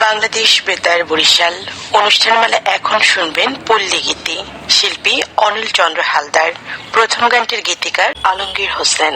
বাংলাদেশ বেতার বরিশাল অনুষ্ঠানমালা এখন শুনবেন পল্লী গীতি শিল্পী অনিল চন্দ্র হালদার। প্রথম গানটির গীতিকার আলমগীর হোসেন।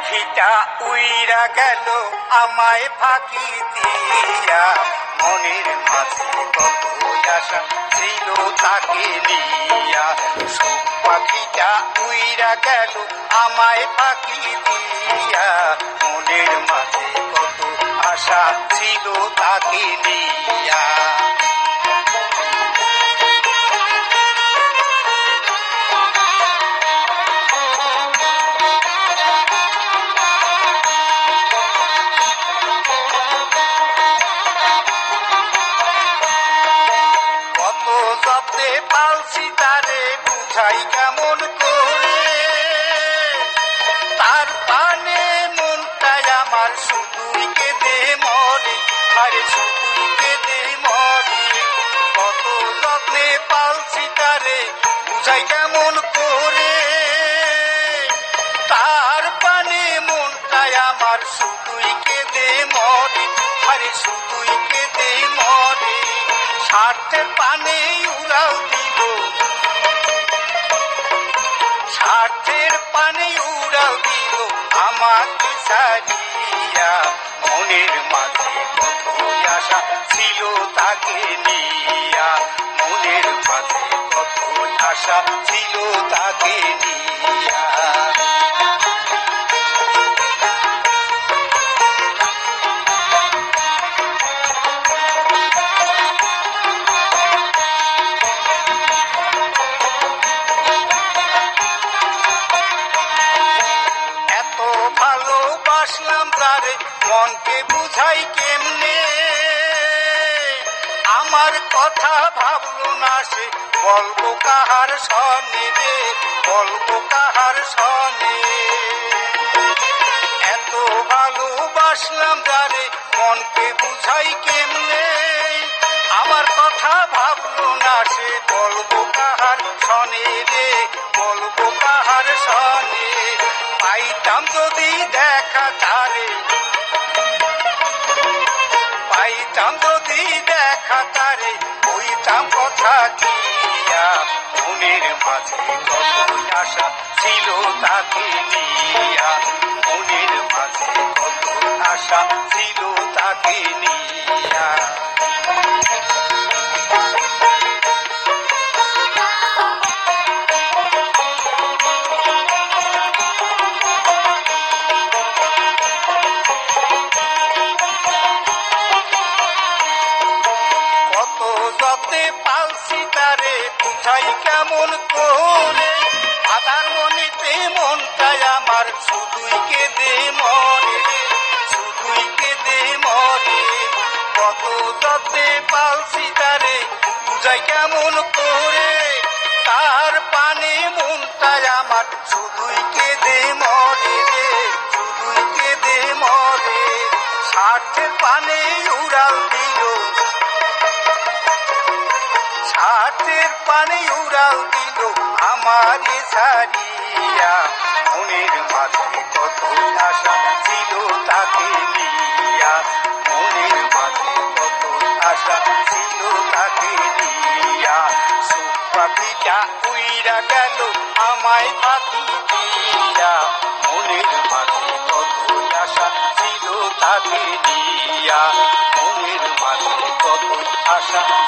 পাখিটা উইরা গেল, আমায় ফাঁকি দিয়া। মনের মাঝে ছিল তাকে নিয়া। পাখিটা উইরা গেল, আমায় ফাঁকি দিয়া। মনের মাঝে কত আশা ছিল তাকে নিয়া। বুঝাই কেমন করে? তার পানে মনটাই আমার শুধুই কেঁদে মরে, আরে শুধুই কেঁদে মরে। কত যত্নে পালছি তারে, বুঝাই কেমন করে? তার পানে মনটাই আমার শুধুই কেঁদে মরে, আরে শুধুই কেঁদে মরে। স্বার্থের পানে উড়াল দিল মনের মাঝে কত আশা ছিল তাকে নিয়া? মনের মাঝে কত আশা ছিল তাকে নিয়া? এত তারে মনকে বুঝাই কেমনে? আমার কথা ভাবলো না সে, বলব কাহার সনে রে বলব কাহার সনে। এত ভালোবাসলাম যারে মনকে বুঝাই কেমনে? আমার কথা ভাবলো না সে, বলব কাহার সনে রে বলব কাহার সনে। পাইতাম যদি দেখা তারে পাইতাম যদি দেখা তারে, কইতাম কথা দিয়া। মনের মাঝে কত আশা ছিল তাকে নিয়া। মনের মাঝে কত আশা ছিল তাকে নিয়া। প্রাণে উড়াল দিল। ছাতের পানে উড়াল দিল আমার ছাড়িয়া। মনের মাঝে কত আশা ছিল তাকে নিয়া। মনের মাঝে কত আশা ছিল তাকে নিয়া। সুখ পাখিটা উইরা গেল, আমায় পাখি দিয়া। মনের মাঝে কত আশা ছিল তাকে নিয়া Thank you.